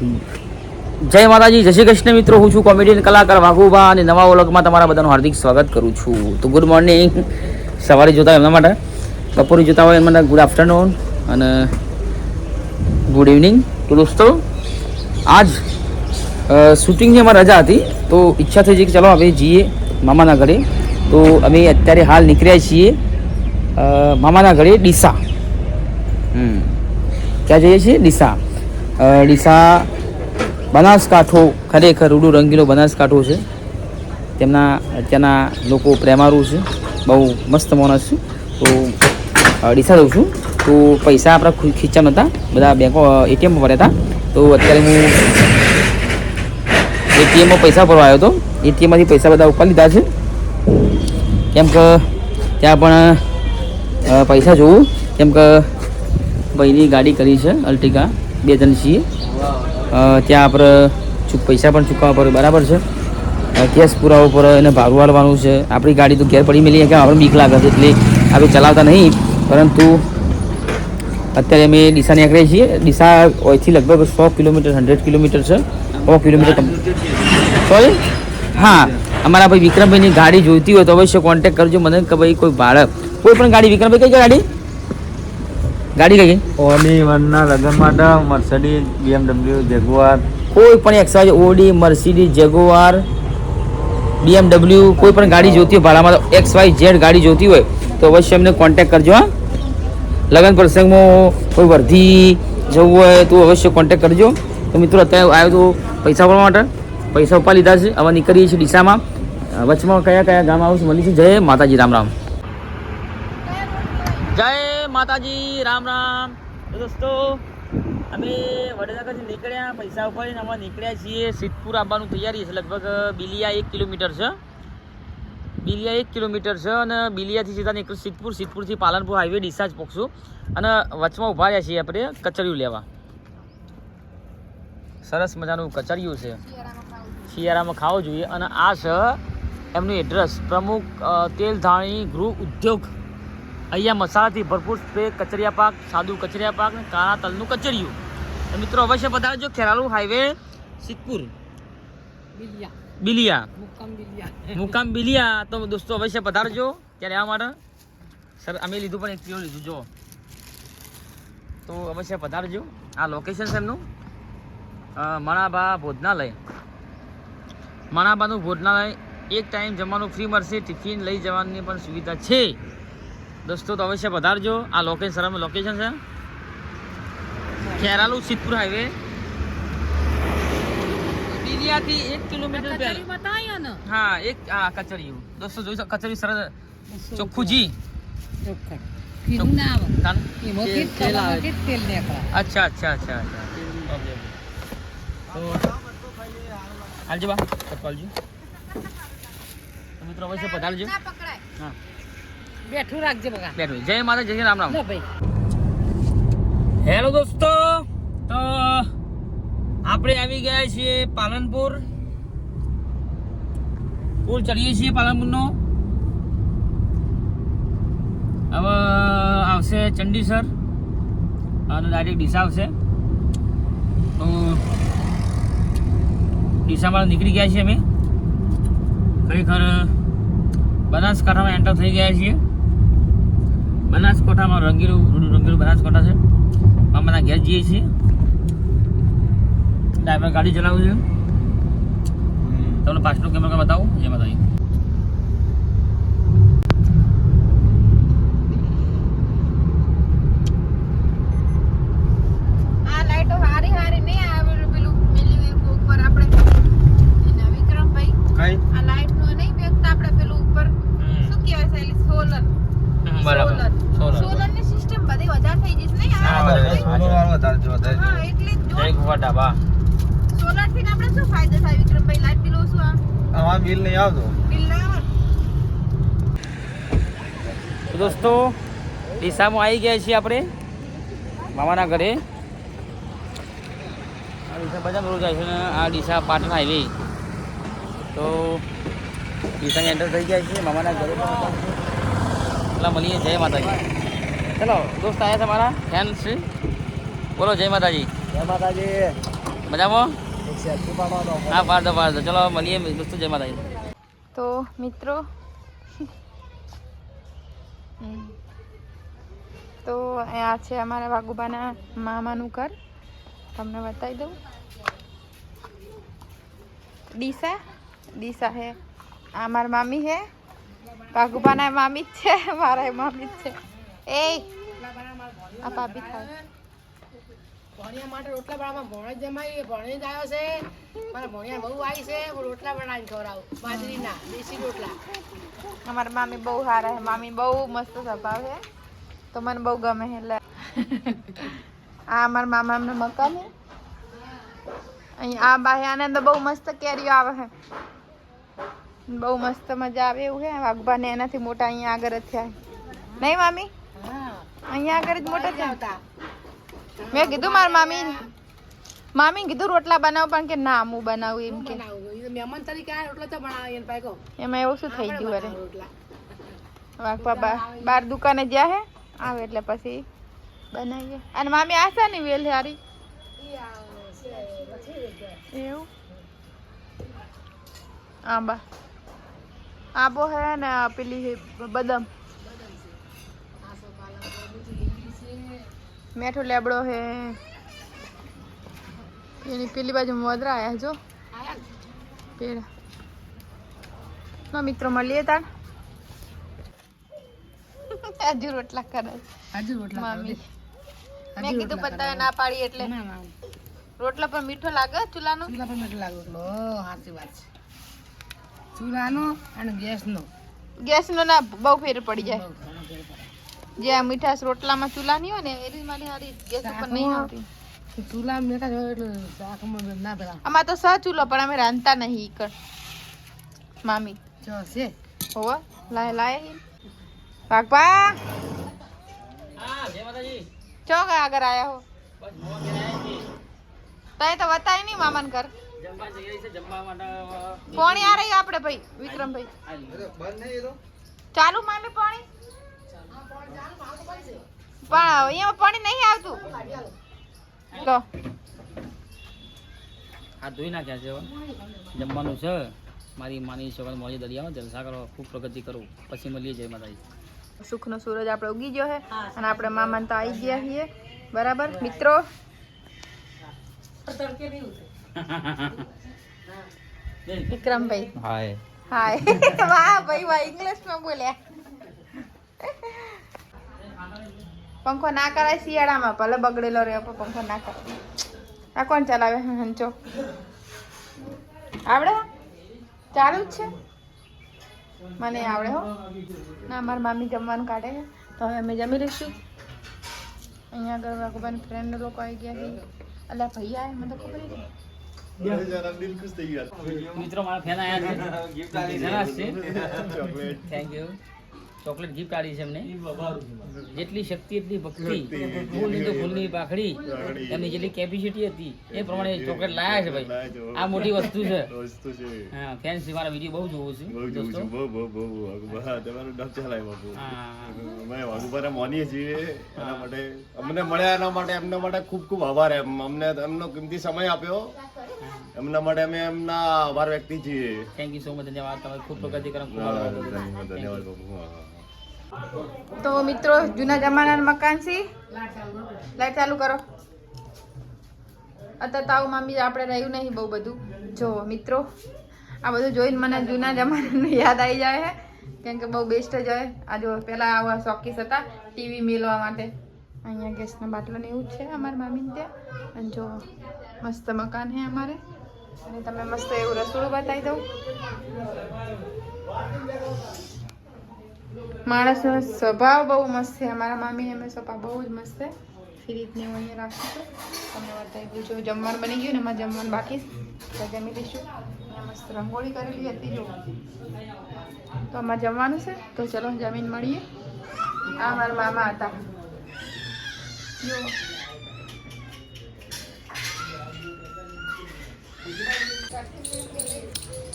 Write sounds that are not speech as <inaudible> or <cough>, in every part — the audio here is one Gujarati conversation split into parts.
જય માતાજી, જય શ્રી કૃષ્ણ મિત્રો. હું છું કોમેડિયન કલાકાર વાઘુબા અને નવા ઓલગમાં તમારા બધાનું હાર્દિક સ્વાગત કરું છું. તો ગુડ મોર્નિંગ. સવારે જોતા હોય એમના માટે. બપોરે જોતા હોય એમના ગુડ આફ્ટરનૂન અને ગુડ ઇવનિંગ તો દોસ્તો, આજ શૂટિંગની અમારી રજા હતી. તો ઈચ્છા થઈ છે કે ચાલો હવે જઈએ મામાના ઘરે. તો અમે અત્યારે હાલ નીકળ્યા છીએ મામાના ઘરે ડીસા. ક્યાં જઈએ છીએ? ડીસા. ડીસા બનાસકાંઠો ખરેખર રૂડું રંગીલો બનાસકાંઠો છે. તેમના ત્યાંના લોકો પ્રેમારું છે. બહુ મસ્ત માણસ છે. તો ડીસા દઉં છું. તો પૈસા આપણા ખીચા નહોતા બધા બેંકો એટીએમમાં ભર્યા હતા. તો અત્યારે હું એટીએમમાં પૈસા ભરવા આવ્યો હતો. એટીએમમાંથી પૈસા બધા ઉપાડી લીધા છે. કેમ કે, ત્યાં પણ પૈસા જોવું. કેમ કે, ભાઈની ગાડી કરી છે, અલ્ટિકા. બે જણ છીએ. ત્યાં આપણે પૈસા પણ ચૂકવવા પડે, બરાબર છે? કેસ પુરાવો પડે એને ભાડું વાળવાનું છે. આપણી ગાડી તો ઘેર પડી મેલી કે આપણે બીક લાગે છે? એટલે આપણે ચલાવતા નહીં, પરંતુ અત્યારે અમે ડીસા નીકળીએ છીએ. ડીસા અહીંથી લગભગ સો કિલોમીટર, હંડ્રેડ કિલોમીટર છે. સો કિલોમીટર સોરી હા, અમારા ભાઈ વિક્રમભાઈની ગાડી જોઈતી હોય તો અવશ્ય કોન્ટેક્ટ કરજો. મને કે ભાઈ કોઈ ભાડે કોઈ પણ ગાડી, વિક્રમભાઈ કઈ ગાડી? ગાડી કઈ ઓડી વનના લગ્ન માટે મર્સડીઝ બીએમડબલ્યુ જેગુઆર કોઈ પણ XY Audi Mercedes Jaguar BMW કોઈ પણ ગાડી જોતી હોય ભાડામાં તો એક્સ વાય ઝેડ ગાડી જોતી હોય તો અવશ્ય અમને કોન્ટેક્ટ કરજો હા. લગ્ન પ્રસંગમાં કોઈ વર્ધી જવું હોય તો અવશ્ય કોન્ટેક્ટ કરજો. તો મિત્રો અત્યારે આવ્યો તો પૈસા ભરવા માટે. પૈસા ઉપા લીધા છે. હવે નીકળીએ છીએ ડીસામાં. વચમાં કયા કયા ગામ આવું છું મળી જય માતાજી રામ રામ. જય માતાજી, રામ રામ. દોસ્તો, અમે વડનગરથી નીકળ્યા, પૈસા ઉપાડીને અમે નીકળ્યા છીએ. સિદ્ધપુર આવવાનું તૈયારી છે, લગભગ બિલિયા એક કિલોમીટર છે. બિલિયા એક કિલોમીટર છે અને બિલિયાથી સીધા નીકળ સિદ્ધપુર. સિદ્ધપુરથી પાલનપુર હાઈવે ડિસ્ચાર્જ પહોંચશું અને વચમાં ઊભા રહ્યા છીએ આપણે કચરિયું લેવા. સરસ મજાનું કચરિયું છે. શિયાળામાં ખાવું જોઈએ. અને આ છે એમનું એડ્રેસ પ્રમુખ તેલધાણી ગૃહ ઉદ્યોગ અહીંયા મસાલાથી ભરપૂર સ્પ્રે કચરિયા પાક સાદું કચરિયા પાક અને કાળા તલનું કચરિયું. તો મિત્રો અવશ્ય પધારજો. ખેરાલુ હાઈવે સિદ્ધપુર. બિલિયા. મુકામ બિલિયા. તો દોસ્તો અવશ્ય પધારજો. ત્યારે આ માટે? સર અમે લીધું પણ એક કિલો લીધું જો તો અવશ્ય પધારજો. આ લોકેશન છે એમનું. મણાબા ભોજનાલય. મણાબાનું ભોજનાલય. એક ટાઈમ જમવાનું ફ્રી મળશે. ટિફિન લઈ જવાની પણ સુવિધા છે. દોસ્તો તો અવશ્ય પધારજો. આ લોકેશન લોકેશન છે. ખેરાલુ સિદ્ધપુર હાઈવે બિલિયાથી એક કિલોમીટર પહેલા. હા એક આ કચરિયું દોસ્તો જોઈ શકો કચરિયું સરસ ચોખ્ખું. જી કાન? અચ્છા અચ્છા અચ્છા અચ્છા. ઓકે તો હાલજો બા કટવાલજી તો મિત્રો અવશ્ય પધારજો. હા. બેઠું રાખજે બગા બેઠું જય માતા જય રામ રામ. ભાઈ. હેલો દોસ્તો. તો આપણે આવી ગયા છીએ પાલનપુર. પુલ ચડીએ છીએ પાલનપુરનો. હવે આવશે ચંડીસર અને ડાયરેક્ટ ડીસા આવશે. તો ડીસામાં નીકળી ગયા છીએ અમે. ખરેખર બનાસકાંઠામાં એન્ટર થઈ ગયા છીએ. બનાસકાંઠામાં રંગીલું રંગીલું બનાસકોઠા છે. મામાના ઘેર જઈએ છીએ. ડ્રાઈવર ગાડી ચલાવું છે. તમને પાછળનો કેમેરા બતાવું? એ બતાવી. આ લાઈટો હારી હારી નહીં આવે પેલું ઉપર આપણે એના વિક્રમભાઈ. આ લાઈટનું નહીં વેચતા આપણે પેલું ઉપર. શું કહેવાય સોલર. બરાબર. સોલર. સોલર. સોલરની સિસ્ટમ બધી વધારે થઈ જશે નહીં? હા, બરાબર. સોનો વાળો વધારે જો હા એટલે જ જય ગુફા ઢાબા સોલરથી આપણે શું ફાયદો થાય વિક્રમભાઈ? લાઈટ બિલ ઓછું આ આમાં બિલ નહીં આવતું. બિલ ના આવે? દોસ્તો ડીસામાં આવી ગયા છીએ આપણે મામાના ઘરે. આ ડીસા બધા રોજ જાય છે ને આ ડીસા પાટણ હાઈવે તો ડીસાની એન્ટર થઈ ગયા છીએ મામાના ઘરે પેલા મળીએ. જય માતાજી. ચલો દોસ્ત આવ્યા તમારા ફેન છે. બોલો જય માતાજી. જય માતાજી. મજામાં? હા પાડો પાડો. ચલો મળીએ. દોસ્તો જય માતાજી. તો મિત્રો? તો આ છે અમારા વાગુબાના મામાનું ઘર. તમને બતાવી દઉં. ડીસા? ડીસા હે. આ મારી મામી હે. વાગુબાના મામી જ છે મારા મામી જ છે એ આ ભાભી થાય ભણિયા માટે રોટલા બનાવવા ભણે જમાઈ ભણે જ આવ્યો છે મારા ભણિયા બહુ આવી છે હું રોટલા બનાવીને ખવડાવું બાજરીના દેશી રોટલા અમારા મામી બહુ સારા છે મામી બહુ મસ્ત સ્વભાવ છે તો મને બહુ ગમે એટલે આ અમારા મામા મકાન અહીં આ બાહ્યાને અંદર બહુ મસ્ત કેરીઓ આવે છે બહુ મસ્ત મજા આવે એવું છે વાઘભાને એનાથી મોટા અહીંયા આગળ જ થયા. નહીં મામી? અહીંયા આગળ જ મોટા થયા. મેં કીધું મારા મામી મામી કીધું રોટલા બનાવ પણ કે ના હું બનાવું એમ કે. મહેમાન તરીકે આ રોટલા તો બનાવે પાકો. એમાં એવું શું થઈ ગયું અરે? બા બાર દુકાને જ્યાં હે? આવે એટલે પછી બનાવીએ. અને મામી આશા ની વેલ હારી? એવું? આંબા. આંબો હે ને પેલી બદામ. મેઠો લેબડો હે. એની પેલી બાજુ મોદરા આયા જો. પેલા. ના મિત્રો મળીએ તાણ. હજુ રોટલા કરે હજુ રોટલા મામી. મેં કીધું પતાવે ના પાડી એટલે. રોટલા પર મીઠો લાગે ચૂલાનો? ચૂલા પર મીઠો લાગે. સાચી વાત છે. ચૂલાનો અને ગેસનો. ગેસનો ના બહુ ફેર પડી જાય. જે આ મીઠાશ રોટલામાં ચૂલાની હોય ને એની મારી હારી ગેસ ઉપર નહીં આવતી. ચૂલા મેટા હોય એટલે શાકમાં ના પેલા આમાં તો સહ ચૂલો પણ અમે રાંધતા નહીં ઈ મામી. જો છે? હોવ લાય લાય ભાગપા હા જય માતાજી. આગળ આયા હો? બસ તય તો બતાય નહીં મામાન ઘર. જમવા જઈ છે જમવા માટે પાણી આ રહી આપણે ભાઈ વિક્રમભાઈ. ચાલુ મામી પાણી? પણ અહીંયા પાણી નહીં આવતું. તો આ ધોઈ નાખ્યા છે જમવાનું છે. મારી માની છોકરા મોજે દરિયામાં જલસા કરો ખૂબ પ્રગતિ કરું. પછી મળીએ જય માતાજી. સુખનો સૂરજ આપણે ઉગી ગયો છે અને આપણે મામાને તો આવી ગયા છીએ. બરાબર? મિત્રો? વિક્રમભાઈ. હાય હાય <laughs> વાહ ભાઈ વાહ ઇંગ્લિશમાં બોલ્યા. પંખો ના કરાય શિયાળામાં ભલે બગડેલો રહે પણ પંખો ના કરાય. આ કોણ ચલાવે? હંચો આવડે? ચાલુ જ છે? મને આવડે હો. ના મારી મામી જમવાનું કાઢે તો હવે અમે જમી લઈશું. અહીંયા આગળ ભગવાન ફ્રેન્ડ લોકો આવી ગયા છે. અલ્યા ભાઈ આવે મને તો ખબર નહીં. મિત્રો મારા ફેન છે. <laughs> જણાશ છે. થેન્ક યુ ચોકલેટ ગિફ્ટ આવી છે એમને. જેટલી શક્તિ એટલી ભક્તિ. ફૂલની તો ફૂલની પાખડી. એમની જેટલી કેપેસિટી હતી. એ પ્રમાણે ચોકલેટ લાયા છે ભાઈ. આ મોટી વસ્તુ છે. હા ફેન્સ મારા વીડિયો બહુ જોવું છું દોસ્તો. હા મોનીએ છીએ. એના માટે અમને મળ્યા એના માટે એમના માટે ખૂબ ખૂબ આભાર. એમ અમને એમનો કિંમતી સમય આપ્યો. એમના માટે અમે એમના આભાર વ્યક્તિ છીએ. થેન્ક યુ સો મચ ધન્યવાદ. તમે ખૂબ પ્રગતિ કરો. ધન્યવાદ બાબુ તો મિત્રો જૂના જમાનાના મકાન છે? લાઈટ ચાલુ કરો. અત્યારે તો આવું મામી આપણે રહ્યું નહીં બહુ બધું. જો મિત્રો આ બધું જોઈને મને જૂના જમાનાનું યાદ આવી જાય છે કેમ કે બહુ બેસ્ટ જ હોય. આ જો પહેલાં આવા શોખીસ હતા ટીવી મેળવા માટે. અહીંયા ગેસના બાટલા ને એવું છે અમારા મામીને ત્યાં. અને જો મસ્ત મકાન છે અમારે. અને તમે મસ્ત એવું રસોડું બતાવી દઉં. માણસનો સ્વભાવ બહુ મસ્ત છે. અમારા મામી અમે સ્વભાવ બહુ જ મસ્ત છે. ફ્રીજને હું અહીંયા રાખીશું તમને બતાવી દઉં. જો જમવાનું બની ગયું ને એમાં જમવાનું બાકી છે. તો જમી લઈશું. મસ્ત રંગોળી કરેલી હતી જો તો આમાં જમવાનું છે. તો ચલો જમીન મળીએ. આ મારા મામા હતા. જો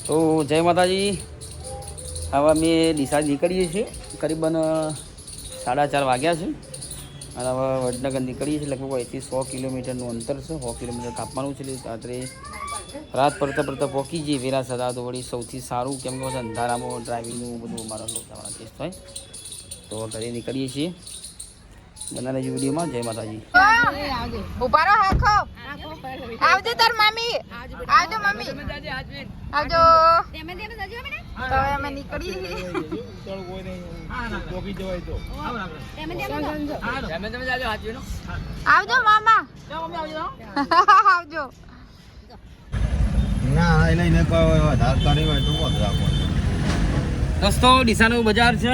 તો જય માતાજી. હવે અમે ડીસા નીકળીએ છીએ. કરીબન સાડા ચાર વાગ્યા છે. અને હવે વડનગર નીકળીએ છીએ. લગભગ અહીંથી સો કિલોમીટરનું અંતર છે. સો કિલોમીટર કાપવાનું છે. રાત્રે રાત પડતા પડતા પહોંચી જઈએ. વેરા સદા તો વળી સૌથી સારું. કેમ કે અંધારામાં ડ્રાઇવિંગનું બધું અમારો તમારા કેસ થાય. તો ઘરે નીકળીએ છીએ. બનાવી વિડીયોમાં. જય માતાજી. ઊભા રહો, હાખો. આવજો તાર મામી. આવજો મમ્મી આવજો. તો અમે નીકળી આવજો મામા. આવજો. ના એને એને કોઈ વધારે કરી હોય તો રાખો. દોસ્તો ડીસાનું બજાર છે.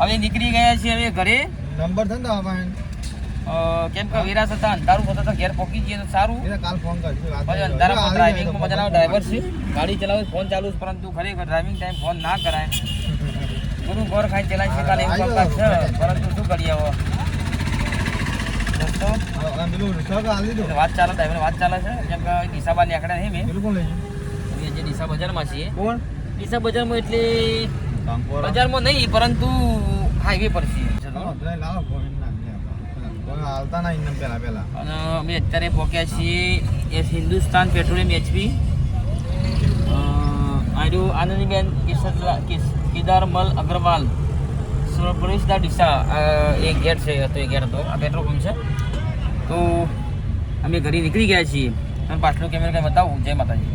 હવે નીકળી ગયા છીએ હવે ઘરે. નંબર થયો ને કેમ કે વિરાસ હતા અંધારું થતા ઘેર પહોંચી જઈએ તો સારું. કાલ ફોન કરજો પછી અંધારામાં ડ્રાઇવિંગમાં મજા ડ્રાઈવર છે. ગાડી ચલાવે ફોન ચાલુ છે પરંતુ ખરેખર ડ્રાઇવિંગ ટાઈમ ફોન ના કરાય. ગુરુ ઘર ખાઈ ચલાવી એવું કામકાજ છે. પરંતુ શું કરીએ હવે? વાત ચાલે ડ્રાઈવર વાત ચાલે છે. કેમ કે બાર નીકળ્યા નહીં મેં. જે બજારમાં છીએ. કોણ? ડીસા બજારમાં એટલે બજારમાં નહીં પરંતુ હાઈવે પર છીએ લાવો, પેલા લાવો ફોન ના કોઈ અને અમે અત્યારે પહોંચ્યા છીએ એસ હિન્દુસ્તાન પેટ્રોલિયમ એચપી. આર્યુ આનંદીબેન કેદારમલ અગ્રવાલ પ્રવેશદા ડીસા એ ગેટ છે, હતો એ ગેટ હતો, આ પેટ્રોલ પંપ છે. તો અમે ઘરે નીકળી ગયા છીએ. અને પાછલો કેમેરા કંઈ બતાવું? જય માતાજી.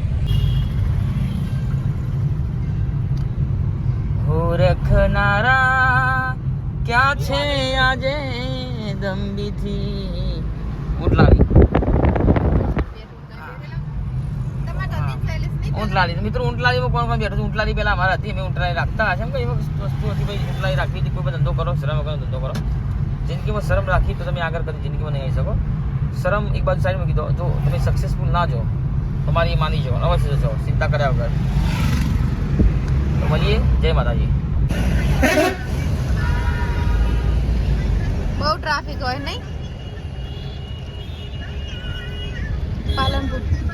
રખનારા ક્યાં છે આજે? દંબીથી ઉટલાવી ઊંટલાલી મિત્રો ઊંટલાલીમાં કોણ કોણ બેઠું હતું ઊંટલાલી પહેલા અમારા હતી અમે ઊંટલાલી રાખતા હશે એમ કઈ વસ્તુ હતી ભાઈ ઊંટલાલી રાખવી હતી કોઈ પણ ધંધો કરો શરમ વગરનો ધંધો કરો જિંદગીમાં શરમ રાખી તો તમે આગળ કદી જિંદગીમાં નહીં આવી શકો શરમ એક બાજુ સાઈડ મૂકી દો જો તમે સક્સેસફુલ ના જો તમારી માની જાઓ અવશ્ય જશો ચિંતા કર્યા વગર તો મળીએ જય માતાજી બહુ ટ્રાફિક હોય નહીં? પાલનપુર.